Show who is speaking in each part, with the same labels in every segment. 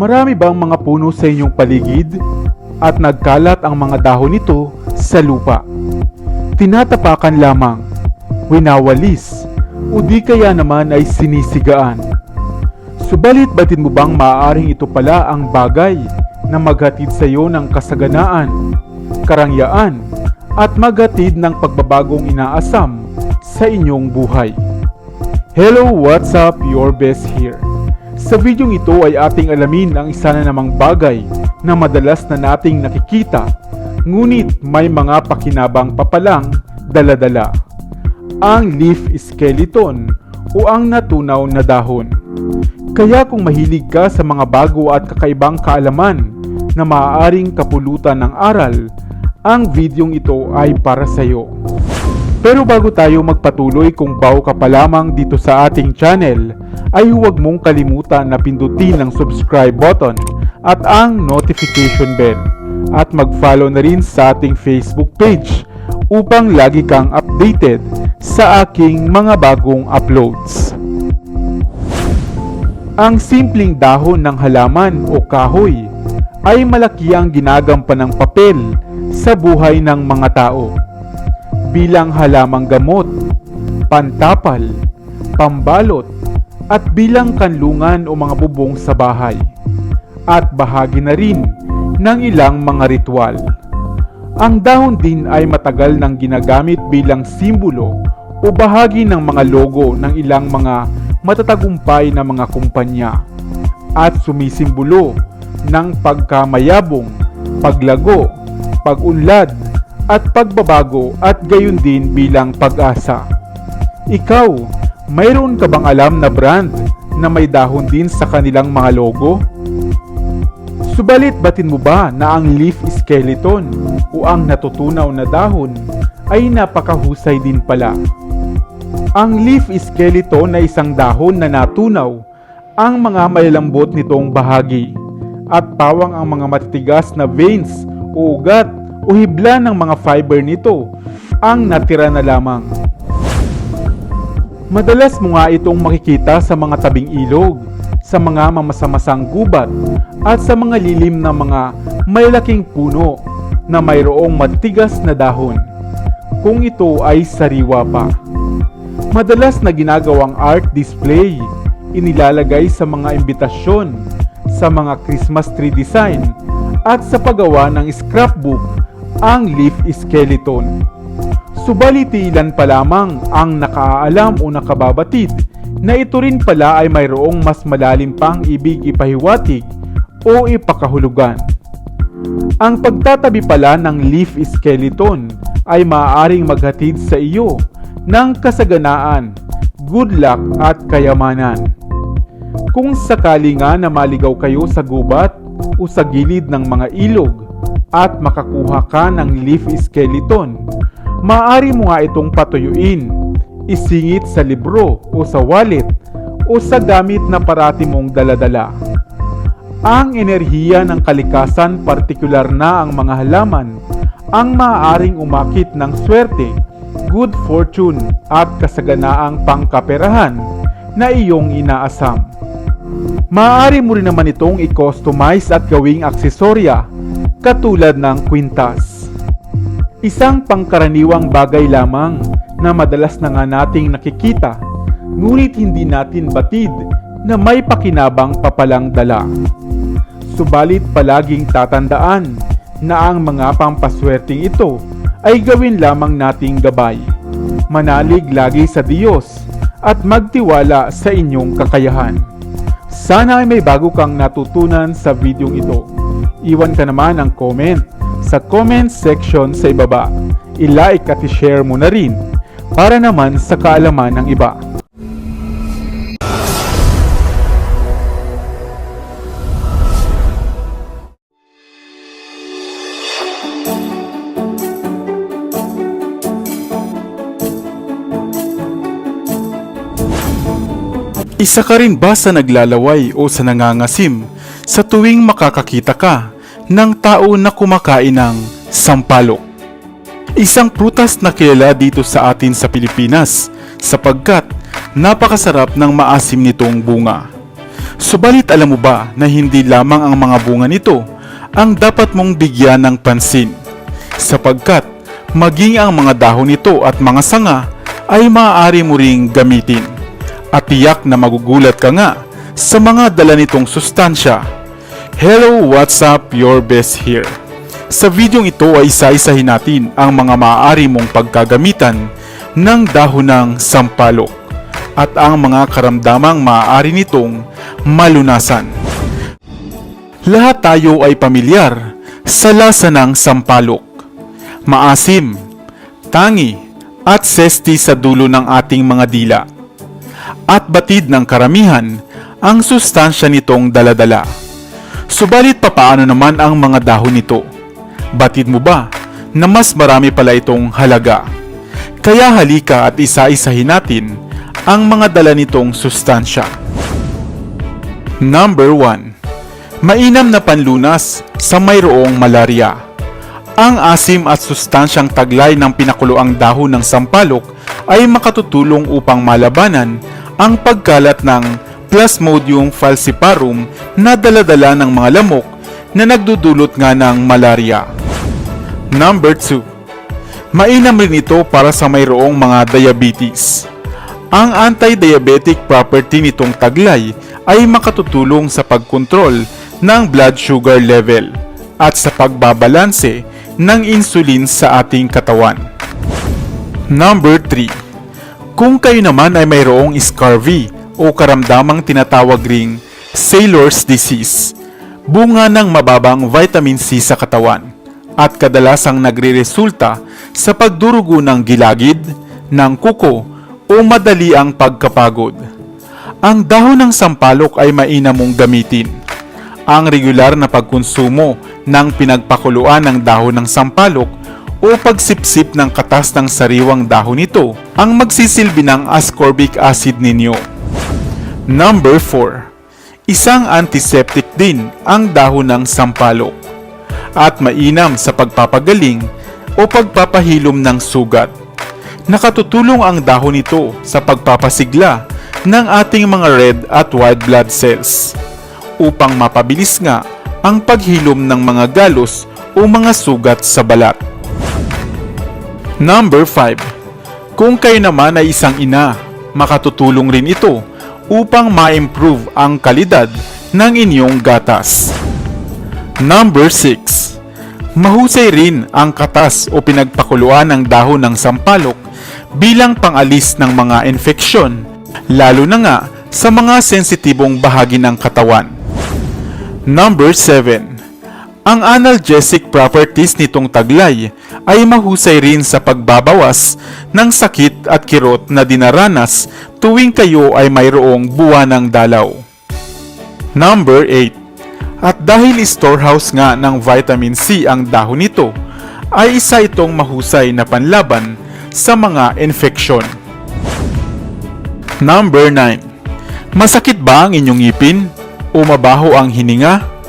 Speaker 1: Marami bang mga puno sa inyong paligid at nagkalat ang mga dahon nito sa lupa? Tinatapakan lamang, winawalis, o di kaya naman ay sinisigaan. Subalit batin mo bang maaaring ito pala ang bagay na maghatid sa iyo ng kasaganaan, karangyaan, at maghatid ng pagbabagong inaasam sa inyong buhay? Hello, what's up? Your best here. Sa videong ito ay ating alamin ang isa na namang bagay na madalas na nating nakikita ngunit may mga pakinabang papalang daladala. Ang leaf skeleton o ang natunaw na dahon. Kaya kung mahilig ka sa mga bago at kakaibang kaalaman na maaaring kapulutan ng aral, ang videong ito ay para sa iyo. Pero bago tayo magpatuloy kung bago ka pa lamang dito sa ating channel, ay huwag mong kalimutan na pindutin ang subscribe button at ang notification bell at mag-follow na rin sa ating Facebook page upang lagi kang updated sa aking mga bagong uploads. Ang simpleng dahon ng halaman o kahoy ay malaki ang ginagampan ng papel sa buhay ng mga tao bilang halamang gamot, pantapal, pambalot, at bilang kanlungan o mga bubong sa bahay. At bahagi na rin ng ilang mga ritual. Ang dahon din ay matagal nang ginagamit bilang simbolo o bahagi ng mga logo ng ilang mga matatagumpay na mga kumpanya at sumisimbolo ng pagkamayabong, paglago, pag-unlad, at pagbabago at gayon din bilang pag-asa. Ikaw, mayroon ka bang alam na brand na may dahon din sa kanilang mga logo? Subalit batin mo ba na ang leaf skeleton o ang natutunaw na dahon ay napakahusay din pala? Ang leaf skeleton na isang dahon na natunaw ang mga malalambot nitong bahagi at pawang ang mga matitigas na veins o ugat o hibla ng mga fiber nito ang natira na lamang. Madalas mo nga itong makikita sa mga tabing ilog, sa mga mamasamasang gubat, at sa mga lilim na mga maylaking puno na mayroong matigas na dahon, kung ito ay sariwa pa. Madalas na ginagawang art display, inilalagay sa mga imbitasyon, sa mga Christmas tree design, at sa paggawa ng scrapbook ang leaf skeleton. Subalit ilan pa lamang ang nakaalam o nakababatid na ito rin pala ay mayroong mas malalim pang ibig ipahiwatig o ipakahulugan. Ang pagtatabi pala ng leaf skeleton ay maaaring maghatid sa iyo ng kasaganaan, good luck at kayamanan. Kung sakali nga na maligaw kayo sa gubat o sa gilid ng mga ilog at makakuha ka ng leaf skeleton, maaari mo nga itong patuyuin, isingit sa libro o sa wallet o sa gamit na parati mong daladala. Ang enerhiya ng kalikasan partikular na ang mga halaman ang maaaring umakit ng swerte, good fortune at kasaganaang pangkaperahan na iyong inaasam. Maaari mo rin naman itong i-customize at gawing aksesorya katulad ng kwintas. Isang pangkaraniwang bagay lamang na madalas na nga nating nakikita ngunit hindi natin batid na may pakinabang papalang dala. Subalit palaging tatandaan na ang mga pampaswerteng ito ay gawin lamang nating gabay. Manalig lagi sa Diyos at magtiwala sa inyong kakayahan. Sana ay may bago kang natutunan sa videong ito. Iwan ka naman ang comment sa comment section sa ibaba. I-like at i-share mo na rin para naman sa kaalaman ng iba. Isa ka rin ba sa naglalaway o sa nangangasim sa tuwing makakakita ka ng tao na kumakain ng sampalok? Isang prutas na kilala dito sa atin sa Pilipinas sapagkat napakasarap ng maasim nitong bunga. Subalit alam mo ba na hindi lamang ang mga bunga nito ang dapat mong bigyan ng pansin sapagkat maging ang mga dahon nito at mga sanga ay maaari mo ring gamitin at tiyak na magugulat ka nga sa mga dala nitong sustansya. Hello, what's up? Your best here. Sa videong ito ay isa-isahin natin ang mga maaari mong pagkagamitan ng dahon ng sampalok at ang mga karamdamang maaari nitong malunasan. Lahat tayo ay pamilyar sa lasa ng sampalok. Maasim, tangi, at sesti sa dulo ng ating mga dila. At batid ng karamihan ang sustansya nitong daladala. Subalit papaano naman ang mga dahon nito? Batid mo ba na mas marami pala itong halaga? Kaya halika at isa-isahin natin ang mga dala nitong sustansya. Number 1. Mainam na panlunas sa mayroong malaria. Ang asim at sustansyang taglay ng pinakuluang dahon ng sampalok ay makatutulong upang malabanan ang pagkalat ng Plasmodium falciparum na daladala ng mga lamok na nagdudulot nga ng malaria. Number 2. Mainam rin ito para sa mayroong mga diabetes. Ang anti-diabetic property nitong taglay ay makatutulong sa pagkontrol ng blood sugar level at sa pagbabalanse ng insulin sa ating katawan. Number 3. Kung kayo naman ay mayroong scurvy o karamdamang tinatawag ring sailor's disease, bunga ng mababang vitamin C sa katawan at kadalasang nagre-resulta sa pagdurugo ng gilagid, ng kuko o madali ang pagkapagod. Ang dahon ng sampalok ay mainam mong gamitin. Ang regular na pagkonsumo ng pinagpakuluan ng dahon ng sampalok o pagsipsip ng katas ng sariwang dahon nito ang magsisilbi ng ascorbic acid ninyo. Number 4. Isang antiseptic din ang dahon ng sampalok at mainam sa pagpapagaling o pagpapahilom ng sugat. Nakatutulong ang dahon nito sa pagpapasigla ng ating mga red at white blood cells upang mapabilis nga ang paghilom ng mga galos o mga sugat sa balat. Number 5. Kung kayo naman ay isang ina, makatutulong rin ito upang ma-improve ang kalidad ng inyong gatas. Number 6. Mahusay rin ang katas o pinagpakuluan ng dahon ng sampalok bilang pangalis ng mga infeksyon, lalo na nga sa mga sensitibong bahagi ng katawan. Number 7. Ang analgesic properties nitong taglay ay mahusay rin sa pagbabawas ng sakit at kirot na dinaranas tuwing kayo ay mayroong buwan ng dalaw. Number 8. At dahil storehouse nga ng vitamin C ang dahon nito, ay isa itong mahusay na panlaban sa mga infeksyon. Number 9. Masakit ba ang inyong ngipin? O mabaho ang hininga?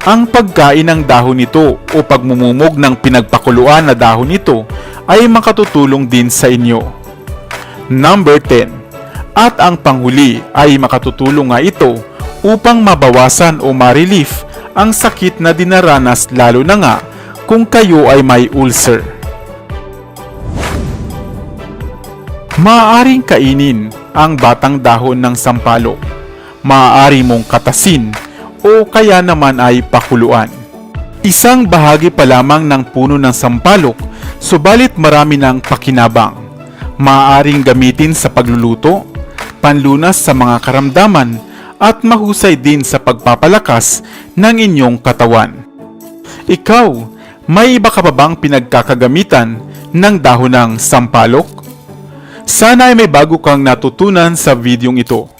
Speaker 1: Ang pagkain ng dahon nito o pagmumumog ng pinagpakuluan na dahon nito ay makatutulong din sa inyo. Number 10. At ang panghuli ay makatutulong nga ito upang mabawasan o ma-relief ang sakit na dinaranas lalo na nga kung kayo ay may ulcer. Maaaring kainin ang batang dahon ng sampalok. Maaari mong katasin o kaya naman ay pakuluan. Isang bahagi pa lamang ng puno ng sampalok, subalit marami ng pakinabang. Maaaring gamitin sa pagluluto, panlunas sa mga karamdaman, at mahusay din sa pagpapalakas ng inyong katawan. Ikaw, may iba ka pa bang pinagkakagamitan ng dahon ng sampalok? Sana ay may bago kang natutunan sa videong ito.